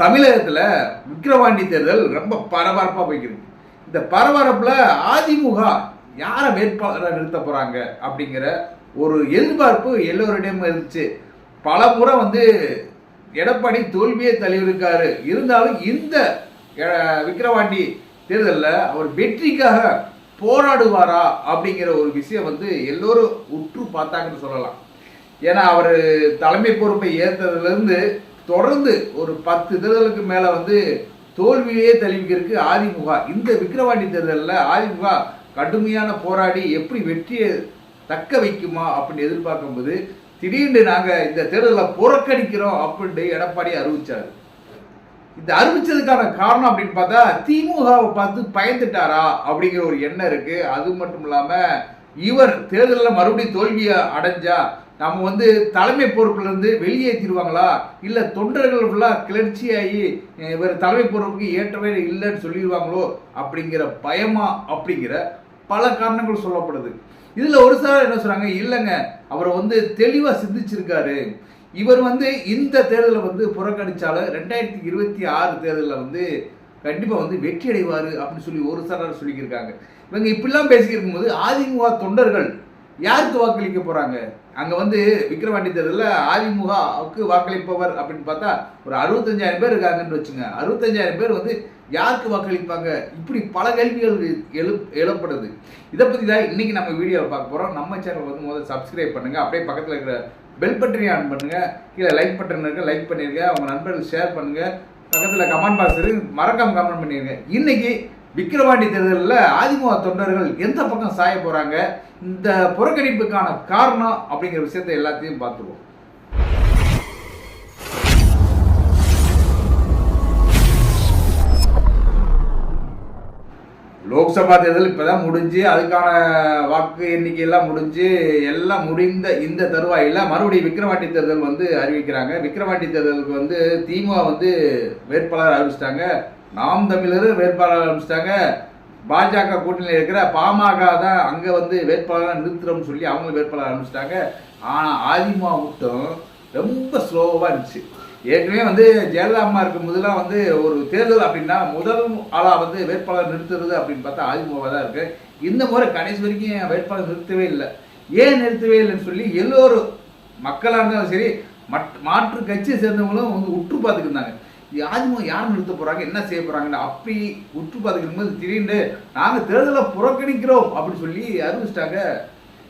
தமிழகத்தில் விக்கிரவாண்டி தேர்தல் ரொம்ப பரபரப்பாக போய்க்கிறது இந்த பரபரப்பில் அதிமுக யாரை வேட்பாளராக நிறுத்த போகிறாங்க அப்படிங்கிற ஒரு எதிர்பார்ப்பு எல்லோரிடையும் இருந்துச்சு. பல முறை வந்து எடப்பாடி தோல்வியே தழுவிருக்காரு இருந்தாலும் இந்த விக்கிரவாண்டி தேர்தலில் அவர் வெற்றிக்காக போராடுவாரா அப்படிங்கிற ஒரு விஷயம் வந்து எல்லோரும் உற்று பார்த்தாங்கன்னு சொல்லலாம். ஏன்னா அவர் தலைமை பொறுப்பை ஏற்றதுலேருந்து தொடர்ந்து ஒரு பத்து தேர்தலுக்கு மேலே வந்து தோல்வியே தெளிவிக்கிறதுக்கு அதிமுக. இந்த விக்கிரவாண்டி தேர்தலில் அதிமுக கடுமையான போராடி எப்படி வெற்றியை தக்க வைக்குமா அப்படின்னு எதிர்பார்க்கும்போது திடீர்னு நாங்கள் இந்த தேர்தலில் புறக்கணிக்கிறோம் அப்படின்ட்டு எடப்பாடி அறிவிச்சார். இந்த அறிவிச்சதுக்கான காரணம் அப்படின்னு பார்த்தா திமுகவை பார்த்து பயந்துட்டாரா அப்படிங்கிற ஒரு எண்ணம் இருக்குது அது மட்டும் இல்லாமல் இவர் தேர்தலில் மறுபடியும் தோல்வியை அடைஞ்சா நம்ம வந்து தலைமை பொறுப்புல இருந்து வெளியேற்றிடுவாங்களா இல்ல தொண்டர்கள் ஃபுல்லாக கிளர்ச்சியாகி இவர் தலைமை பொறுப்புக்கு ஏற்றவே இல்லைன்னு சொல்லிடுவாங்களோ அப்படிங்கிற பயமா அப்படிங்கிற பல காரணங்கள் சொல்லப்படுது. இதுல ஒரு சார் என்ன சொல்றாங்க இல்லைங்க அவரை வந்து தெளிவா சிந்திச்சிருக்காரு. இவர் வந்து இந்த தேர்தலை வந்து புறக்கணிச்சாலும் ரெண்டாயிரத்தி இருபத்தி ஆறு தேர்தலில் வந்து கண்டிப்பாக வந்து வெற்றி அடைவார் அப்படின்னு சொல்லி ஒரு சாரார் சொல்லியிருக்காங்க இவங்க இப்படிலாம் பேசியிருக்கும்போது இருக்கும்போது அதிமுக தொண்டர்கள் யாருக்கு வாக்களிக்க போகிறாங்க அங்கே வந்து விக்ரவாண்டி தேர்தலில் அதிமுகவுக்கு வாக்களிப்பவர் அப்படின்னு பார்த்தா ஒரு அறுபத்தஞ்சாயிரம் பேர் இருக்காங்கன்னு வச்சுங்க. அறுபத்தஞ்சாயிரம் பேர் வந்து யாருக்கு வாக்களிப்பாங்க? இப்படி பல கேள்விகள் எழு எழப்படுது இதை பற்றி தான் இன்றைக்கி நம்ம வீடியோவில் பார்க்க போகிறோம் நம்ம சேனல் வந்து முதல்ல சப்ஸ்கிரைப் பண்ணுங்கள் அப்படியே பக்கத்தில் இருக்கிற பெல் பட்டனை ஆன் பண்ணுங்கள் கீழே லைக் பட்டன் இருக்கு. லைக் பண்ணிடுங்க அவங்க நண்பர்கள் ஷேர் பண்ணுங்கள் பக்கத்தில் கமெண்ட் பாக்ஸ் இருக்குது மறக்காமல் கமெண்ட் பண்ணிடுங்க இன்றைக்கி விக்கிரவாண்டி தேர்தலில் அதிமுக தொண்டர்கள் எந்த பக்கம் சாய போகிறாங்க இந்த புறக்கணிப்புக்கான காரணம் அப்படிங்கிற விஷயத்தை எல்லாத்தையும் பார்த்துருவோம். லோக்சபா தேர்தல் இப்பதான் முடிஞ்சு அதுக்கான வாக்கு எண்ணிக்கையெல்லாம் முடிஞ்சு எல்லாம் முடிந்த இந்த தருவாயில மறுபடியும் விக்கிரவாண்டி தேர்தல் வந்து அறிவிக்கிறாங்க. விக்கிரவாண்டி தேர்தலுக்கு வந்து திமுக வந்து வேட்பாளர் அறிவிச்சிட்டாங்க. நாம் தமிழர் வேட்பாளர் ஆரம்பிச்சிட்டாங்க பாஜக கூட்டணியில் இருக்கிற பாமக தான் அங்கே வந்து வேட்பாளராக நிறுத்துறோம்னு சொல்லி அவங்களும் வேட்பாளர் ஆரம்பிச்சிட்டாங்க ஆனால் அதிமுக மட்டும் ரொம்ப ஸ்லோவாக இருந்துச்சு. ஏற்கனவே வந்து ஜெயலலிதா அம்மா இருக்கும் போதெல்லாம் வந்து ஒரு தேர்தல் அப்படின்னா முதல் ஆளாக வந்து வேட்பாளர் நிறுத்துறது அப்படின்னு பார்த்தா அதிமுக தான் இருக்குது இந்த முறை கடைசி வரைக்கும் வேட்பாளர் நிறுத்தவே இல்லை. ஏன் நிறுத்தவே இல்லைன்னு சொல்லி எல்லோரும் மக்களாக இருந்தாலும் சரி மட் மாற்று கட்சியை சேர்ந்தவங்களும் வந்து உற்று பார்த்துக்கிருந்தாங்க அதிமுக யார் நிறுத்த போறாங்க என்ன செய்ய போகிறாங்கன்னு அப்படி உற்று பார்த்துக்கிடும் போது திடீர்னு நாங்கள் தேர்தலை புறக்கணிக்கிறோம் அப்படின்னு சொல்லி அறிவிச்சிட்டாங்க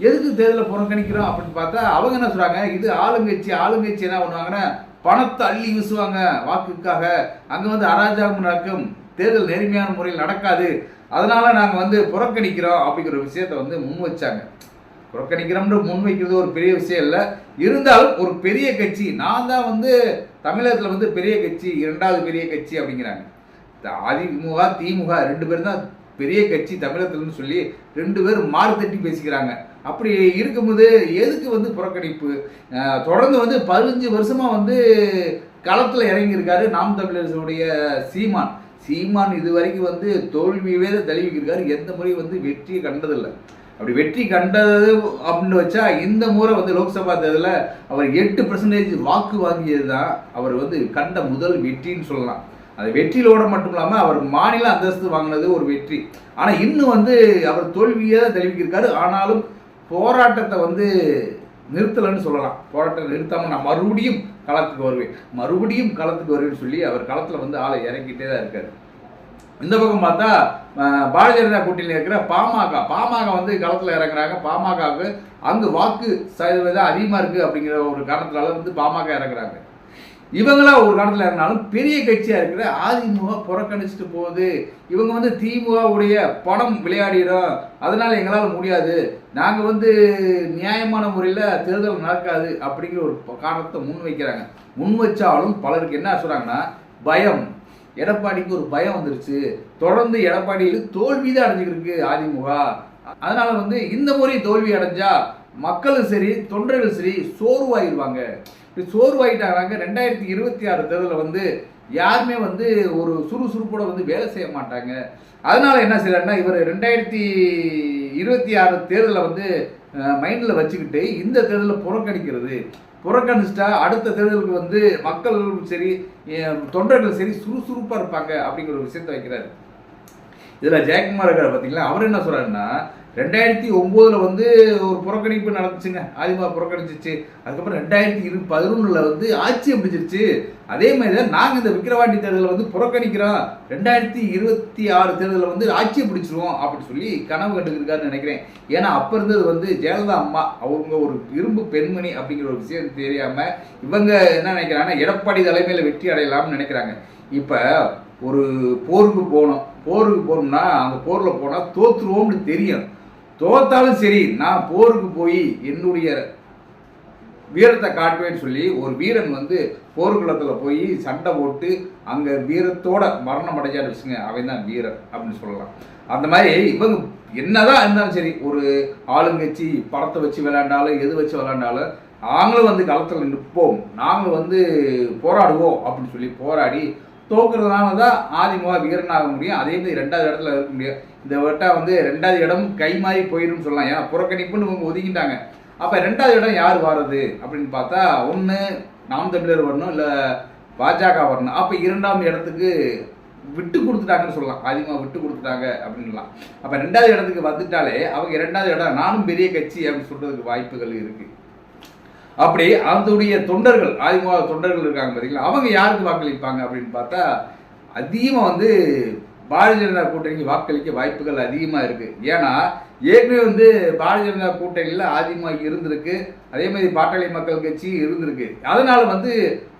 எதுக்கு தேர்தலை புறக்கணிக்கிறோம் அப்படின்னு பார்த்தா அவங்க என்ன சொல்றாங்க இது ஆளுங்கட்சி ஆளுங்கட்சி என்ன பண்ணுவாங்கன்னா பணத்தை அள்ளி வீசுவாங்க வாக்குக்காக. அங்க வந்து அராஜகம் நடக்கும். தேர்தல் நேர்மையான முறையில் நடக்காது. அதனால நாங்க வந்து புறக்கணிக்கிறோம் அப்படிங்கிற ஒரு விஷயத்த வந்து முன் வச்சாங்க. புறக்கணிக்கிறோம்னு முன் வைக்கிறது ஒரு பெரிய விஷயம் இல்லை. இருந்தாலும் ஒரு பெரிய கட்சி நான் தான் வந்து தமிழகத்தில் வந்து பெரிய கட்சி இரண்டாவது பெரிய கட்சி அப்படிங்கிறாங்க. அதிமுக திமுக ரெண்டு பேரும் தான் பெரிய கட்சி தமிழகத்தில்னு சொல்லி ரெண்டு பேரும் மாறு தட்டி பேசிக்கிறாங்க. அப்படி இருக்கும்போது எதுக்கு வந்து புறக்கணிப்பு? தொடர்ந்து வந்து பதினஞ்சு வருஷமாக வந்து களத்தில் இறங்கியிருக்காரு நாம் தமிழர்களுடைய சீமான். சீமான் இது வரைக்கும் வந்து தோல்வியவே தான் தழுவிக்கிருக்காரு. எந்த முறையும் வந்து வெற்றியை கண்டதில்லை. அப்படி வெற்றி கண்டது அப்படின்னு வச்சா இந்த முறை வந்து லோக்சபா தேர்தலில் அவர் எட்டு பர்சன்டேஜ் வாக்கு வாங்கியது தான் அவர் வந்து கண்ட முதல் வெற்றின்னு சொல்லலாம். அது வெற்றியிலோட மட்டும் இல்லாமல் அவர் மாநில அந்தஸ்து வாங்கினது ஒரு வெற்றி. ஆனால் இன்னும் வந்து அவர் தோல்வியை தான் தெரிவிக்கிருக்காரு ஆனாலும் போராட்டத்தை வந்து நிறுத்தலைன்னு சொல்லலாம். போராட்டத்தை நிறுத்தாமல் நான் மறுபடியும் களத்துக்கு வருவேன். மறுபடியும் களத்துக்கு வருவேன்னு சொல்லி அவர் களத்தில் வந்து ஆளை இறங்கிட்டே தான் இருக்காரு. இந்த பக்கம் பார்த்தா பாரதிய ஜனதா கூட்டணியில் இருக்கிற பாமக. பாமக வந்து களத்தில் இறங்குறாங்க. பாமகவுக்கு அங்கு வாக்கு சதவீதம் அதிகமாக இருக்குது அப்படிங்கிற ஒரு காரணத்தினால வந்து பாமக இறங்குறாங்க. இவங்களா ஒரு காலத்தில் இருந்தாலும் பெரிய கட்சியாக இருக்கிற அதிமுக புறக்கணிச்சிட்டு போகுது. இவங்க வந்து திமுகவுடைய படம் விளையாடிடும். அதனால் எங்களால் முடியாது. நாங்கள் வந்து நியாயமான முறையில் தேர்தல் நடக்காது அப்படிங்கிற ஒரு காரணத்தை முன் வைக்கிறாங்க முன் வச்சாலும் பலருக்கு என்ன சொல்கிறாங்கன்னா பயம். எடப்பாடிக்கு ஒரு பயம் வந்துருச்சு. தொடர்ந்து எடப்பாடியில் தோல்வி தான் அடைஞ்சிருக்கு அதிமுக. அதனால வந்து இந்த முறை தோல்வி அடைஞ்சா மக்களும் சரி தொண்டர்களும் சரி சோர்வாயிருவாங்க. சோர்வாயிட்டாங்க. ரெண்டாயிரத்தி இருபத்தி ஆறு தேர்தலில் வந்து யாருமே வந்து ஒரு சுறுசுறுப்போட வந்து வேலை செய்ய மாட்டாங்க. அதனால என்ன செய்யறாருன்னா இவர் ரெண்டாயிரத்தி இருபத்தி ஆறு தேர்தலில் வந்து மைண்டில் வச்சுக்கிட்டு இந்த தேர்தலில் புறக்கணிக்கிறது. புறக்கணிச்சிட்டா அடுத்த தேர்தலுக்கு வந்து மக்கள் சரி தொண்டர்கள் சரி சுறுசுறுப்பாக இருப்பாங்க அப்படிங்கிற ஒரு விஷயத்தை வைக்கிறாரு. இதில் ஜெயக்குமார் இருக்கார் பார்த்தீங்களா அவர் என்ன சொல்கிறாருன்னா ரெண்டாயிரத்தி ஒம்போதில் வந்து ஒரு புறக்கணிப்பு நடந்துச்சுங்க. அதிகமாக புறக்கணிச்சிச்சு. அதுக்கப்புறம் ரெண்டாயிரத்தி இரு பதினொன்றில் வந்து ஆட்சியை பிடிச்சிருச்சு அதே மாதிரி தான் நாங்கள் இந்த விக்கிரவாண்டி தேர்தலில் வந்து புறக்கணிக்கிறோம். ரெண்டாயிரத்தி இருபத்தி ஆறு தேர்தலில் வந்து ஆட்சியை பிடிச்சிருவோம் அப்படின்னு சொல்லி கனவு கண்டுக்கிருக்காருன்னு நினைக்கிறேன். ஏன்னா அப்போ இருந்தது வந்து ஜெயலலிதா அம்மா அவங்க ஒரு இரும்பு பெண்மணி அப்படிங்கிற ஒரு விஷயம் தெரியாமல் இவங்க என்ன நினைக்கிறாங்கன்னா எடப்பாடி தலைமையில் வெற்றி அடையலாம்னு நினைக்கிறாங்க. இப்போ ஒரு போருக்கு போகணும் போருக்கு போகணும்னா அந்த போரில் போனால் தோற்றுருவோம்னு தெரியும். தோத்தாலும் சரி நான் போருக்கு போய் என்னுடைய வீரத்தை காட்டுவேன்னு சொல்லி ஒரு வீரன் வந்து போர்க்குளத்தில் போய் சண்டை போட்டு அங்கே வீரத்தோட மரணம் அடைஞ்சான்னு வச்சுங்க அவன் தான் வீரன் அப்படின்னு சொல்லலாம். அந்த மாதிரி இவங்க என்னதான் இருந்தாலும் சரி ஒரு ஆளுங்கட்சி படத்தை வச்சு விளையாண்டாலும் எது வச்சு விளையாண்டாலும் நாங்களும் வந்து களத்தில் நிற்போம். நாங்கள் வந்து போராடுவோம் அப்படின்னு சொல்லி போராடி தோக்குறதுனால தான் ஆதிமுக வீரன் ஆக முடியும். அதே மாதிரி ரெண்டாவது இடத்துல இருக்க முடியும் இந்த வட்டம் வந்து ரெண்டாவது இடம் கை மாறி போயிடும் சொல்லலாம். ஏன்னா புறக்கணிப்புன்னு இவங்க ஒதுக்கிட்டாங்க. அப்போ ரெண்டாவது இடம் யார் வர்றது அப்படின்னு பார்த்தா ஒன்று நாம் தமிழர் வரணும் இல்லை பாஜக வரணும். அப்போ இரண்டாம் இடத்துக்கு விட்டு கொடுத்துட்டாங்கன்னு சொல்லலாம். அதிகமாக விட்டு கொடுத்துட்டாங்க அப்படின்லாம் அப்போ ரெண்டாவது இடத்துக்கு வந்துட்டாலே அவங்க இரண்டாவது இடம் நானும் பெரிய கட்சி அப்படின்னு சொல்கிறதுக்கு வாய்ப்புகள் இருக்குது அப்படி அதனுடைய தொண்டர்கள் அதிமுக தொண்டர்கள் இருக்காங்க பார்த்தீங்களா அவங்க யாருக்கு வாக்களிப்பாங்க அப்படின்னு பார்த்தா அதிகமாக வந்து பாரதிய ஜனதா கூட்டணிக்கு வாக்களிக்க வாய்ப்புகள் அதிகமாக இருக்குது ஏன்னா ஏற்கனவே வந்து பாரதிய ஜனதா கூட்டணியில் அதிகமாக இருந்திருக்கு. அதே மாதிரி பாட்டாளி மக்கள் கட்சி இருந்திருக்கு. அதனால் வந்து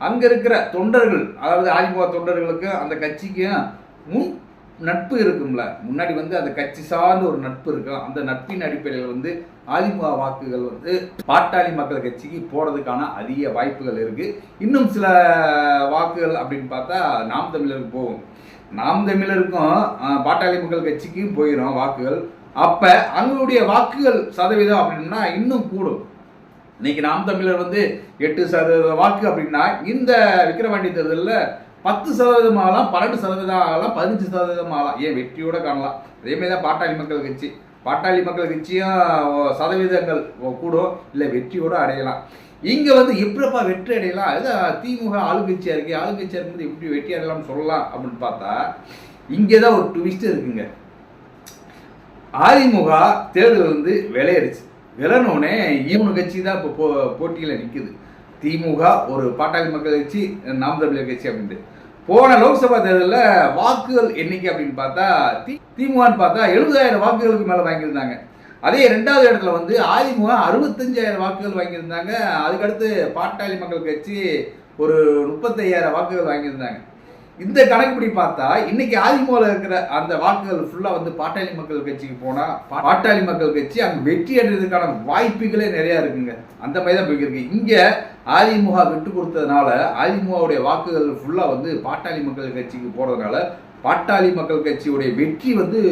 அங்கே இருக்கிற தொண்டர்கள் அதாவது அதிமுக தொண்டர்களுக்கும் அந்த கட்சிக்கும் முன் நட்பு இருக்கும்ல. முன்னாடி வந்து அந்த கட்சி சார்ந்த ஒரு நட்பு இருக்கும் அந்த நட்பின் அடிப்படையில் வந்து அதிமுக வாக்குகள் வந்து பாட்டாளி மக்கள் கட்சிக்கு போகிறதுக்கான அதிக வாய்ப்புகள் இருக்குது இன்னும் சில வாக்குகள் அப்படின்னு பார்த்தா நாம் தமிழருக்கு போகும். நாம் தமிழருக்கும் பாட்டாளி மக்கள் கட்சிக்கும் போயிடும் வாக்குகள். அப்போ அவங்களுடைய வாக்குகள் சதவீதம் அப்படின்னா இன்னும் கூடும். இன்னைக்கு நாம் தமிழர் வந்து எட்டு சதவீத வாக்கு அப்படின்னா இந்த விக்கிரவாண்டி தேர்தலில் பத்து சதவீதம் ஆகலாம் பன்னெண்டு சதவீதம் ஆகலாம் பதினஞ்சு சதவீதம் ஆகலாம். ஏன் வெற்றியோட காணலாம். அதே தான் பாட்டாளி மக்கள் கட்சி. பாட்டாளி மக்கள் கட்சியும் சதவீதங்கள் கூடும் இல்லை வெற்றியோட அடையலாம். இங்கே வந்து எப்படிப்பா வெற்றி அடையலாம்? அது திமுக ஆளுங்கட்சியாக இருக்கு. ஆளுங்கட்சியாக இருக்கும்போது எப்படி வெற்றி அடையலாம்னு சொல்லலாம் அப்படின்னு பார்த்தா இங்கே தான் ஒரு ட்விஸ்ட் இருக்குங்க. அதிமுக தேர்தல் வந்து விளையாடுச்சு விளையாடனோடனே இவனு கட்சி தான் இப்போ போ போட்டியில் நிற்குது திமுக ஒரு பாட்டாளி மக்கள் கட்சி நாம் தமிழர் கட்சி அப்படின்ட்டு போன லோக்சபா தேர்தலில் வாக்குகள் எண்ணிக்கை அப்படின்னு பார்த்தா தி திமுகன்னு பார்த்தா எழுபதாயிரம் வாக்குகளுக்கு மேலே வாங்கியிருந்தாங்க. அதே ரெண்டாவது இடத்துல வந்து அதிமுக அறுபத்தஞ்சாயிரம் வாக்குகள் வாங்கியிருந்தாங்க. அதுக்கடுத்து பாட்டாளி மக்கள் கட்சி ஒரு முப்பத்தையாயிரம் வாக்குகள் வாங்கியிருந்தாங்க. இந்த கணக்குப்படி பார்த்தா இன்னைக்கு அதிமுகவில் இருக்கிற அந்த வாக்குகள் ஃபுல்லாக வந்து பாட்டாளி மக்கள் கட்சிக்கு போனால் பாட்டாளி மக்கள் கட்சி அங்கே வெற்றி அடைறதுக்கான வாய்ப்புகளே நிறையா இருக்குங்க. அந்த மாதிரி தான் போய்க்கிருக்கு இங்கே அதிமுக விட்டு கொடுத்ததுனால அதிமுகவுடைய வாக்குகள் ஃபுல்லாக வந்து பாட்டாளி மக்கள் கட்சிக்கு போகிறதுனால பாட்டாளி மக்கள் கட்சியுடைய வெற்றி வந்து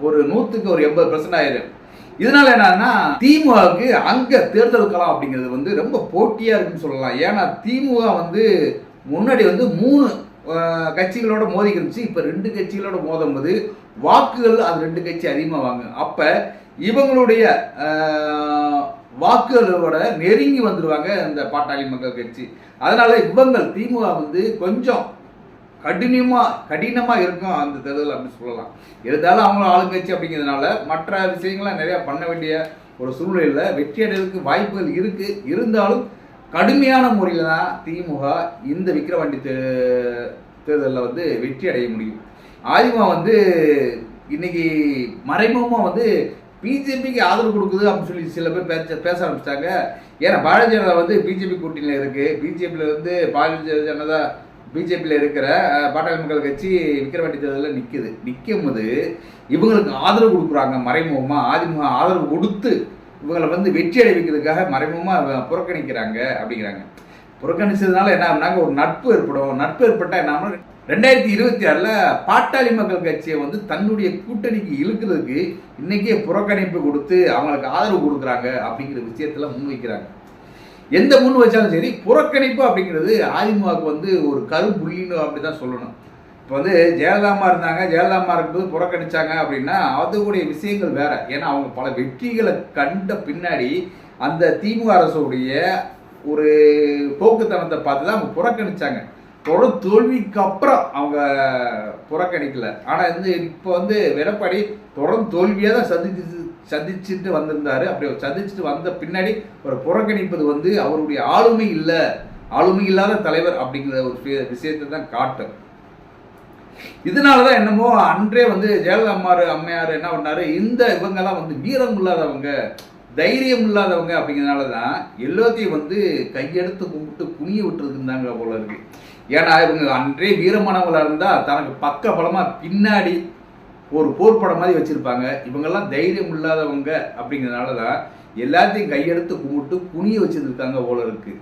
ஒரு நூற்றுக்கு ஒரு எண்பது பர்சன்ட் ஆயிரும் இதனால என்னன்னா திமுகவுக்கு அங்க தேர்தல் களம் அப்படிங்கிறது வந்து ரொம்ப போட்டியா இருக்குன்னு சொல்லலாம். ஏன்னா திமுக வந்து முன்னாடி வந்து மூணு கட்சிகளோட மோதி இருந்துச்சு இப்போ ரெண்டு கட்சிகளோட மோதும் போது வாக்குகள் அது ரெண்டு கட்சி அதிகமாக வாங்க அப்போ இவங்களுடைய வாக்குகளோட நெருங்கி வந்துடுவாங்க இந்த பாட்டாளி மக்கள் கட்சி. அதனால இவங்கள் திமுக வந்து கொஞ்சம் கடினமாக கடினமாக இருக்கும் அந்த தேர்தல் அப்படின்னு சொல்லலாம். இருந்தாலும் அவங்களும் ஆளுங்கட்சி அப்படிங்கிறதுனால மற்ற விஷயங்கள்லாம் நிறையா பண்ண வேண்டிய ஒரு சூழ்நிலையில் வெற்றி அடைவதற்கு வாய்ப்புகள் இருக்குது இருந்தாலும் கடுமையான முறையில் தான் திமுக இந்த விக்கிரவாண்டி தே தேர்தலில் வந்து வெற்றி அடைய முடியும். அதிமுக வந்து இன்னைக்கு மறைமுகமாக வந்து பிஜேபிக்கு ஆதரவு கொடுக்குது அப்படின்னு சொல்லி சில பேர் பேச பேச ஆரம்பிச்சிட்டாங்க. ஏன்னா பாரதிய ஜனதா வந்து பிஜேபி கூட்டணியில் இருக்குது பிஜேபியில் வந்து பாரதிய ஜனதா பிஜேபியில் இருக்கிற பாட்டாளி மக்கள் கட்சி விக்கிரவாண்டி தேர்தலில் நிற்குது நிற்கும் போது இவங்களுக்கு ஆதரவு கொடுக்குறாங்க மறைமுகமாக அதிமுக ஆதரவு கொடுத்து இவங்களை வந்து வெற்றி அடைவிக்கிறதுக்காக மறைமுகமாக புறக்கணிக்கிறாங்க அப்படிங்கிறாங்க. புறக்கணிச்சதுனால என்ன ஆகுனாங்க ஒரு நட்பு ஏற்படும். நட்பு ஏற்பட்டால் என்ன ஆகும்னா, ரெண்டாயிரத்தி இருபத்தி ஆறில் பாட்டாளி மக்கள் கட்சியை வந்து தன்னுடைய கூட்டணிக்கு இழுக்கிறதுக்கு இன்றைக்கே புறக்கணிப்பு கொடுத்து அவங்களுக்கு ஆதரவு கொடுக்குறாங்க அப்படிங்கிற விஷயத்தில் முன்வைக்கிறாங்க. எந்த முன் வச்சாலும் சரி புறக்கணிப்பு அப்படிங்கிறது அதிமுகவுக்கு வந்து ஒரு கருப்புள்ளின்னு அப்படி தான் சொல்லணும். இப்போ வந்து ஜெயலலிதாமா இருந்தாங்க ஜெயலலிதாமா இருக்கும்போது புறக்கணிச்சாங்க அப்படின்னா அதுடைய விஷயங்கள் வேற. ஏன்னா அவங்க பல வெற்றிகளை கண்ட பின்னாடி அந்த திமுக அரசுடைய ஒரு போக்குத்தனத்தை பார்த்து தான் அவங்க புறக்கணிச்சாங்க. தொடர் தோல்விக்கு அப்புறம் அவங்க புறக்கணிக்கல. ஆனால் வந்து இப்போ வந்து எடப்பாடி தொடர்ந்து தோல்வியாக தான் சந்திச்சு சந்திச்சுட்டு வந்திருந்தாரு. அப்படி சந்திச்சுட்டு வந்த பின்னாடி ஒரு புறக்கணிப்பது வந்து அவருடைய ஆளுமை இல்லை. ஆளுமை இல்லாத தலைவர் அப்படிங்கிற ஒரு விஷயத்தை தான் காட்டும். இதனால தான் என்னமோ அன்றே வந்து ஜெயலலிதா அம்மையார் என்ன பண்ணாரு? இந்த இவங்கெல்லாம் வந்து வீரம் இல்லாதவங்க தைரியம் இல்லாதவங்க அப்படிங்கிறதுனால தான் எல்லாத்தையும் வந்து கையெடுத்து கும்பிட்டு குனிய விட்டுருக்குந்தாங்க போல இருக்கு. ஏன்னா இவங்க அன்றே வீரமானவங்களாக இருந்தால் தனக்கு பக்க பலமாக பின்னாடி ஒரு போர்ப்படம் மாதிரி வச்சுருப்பாங்க. இவங்கெல்லாம் தைரியம் இல்லாதவங்க அப்படிங்கிறதுனால தான் எல்லாத்தையும் கையெடுத்து கும்பிட்டு குனிய வச்சிருக்காங்க போல இருக்கு.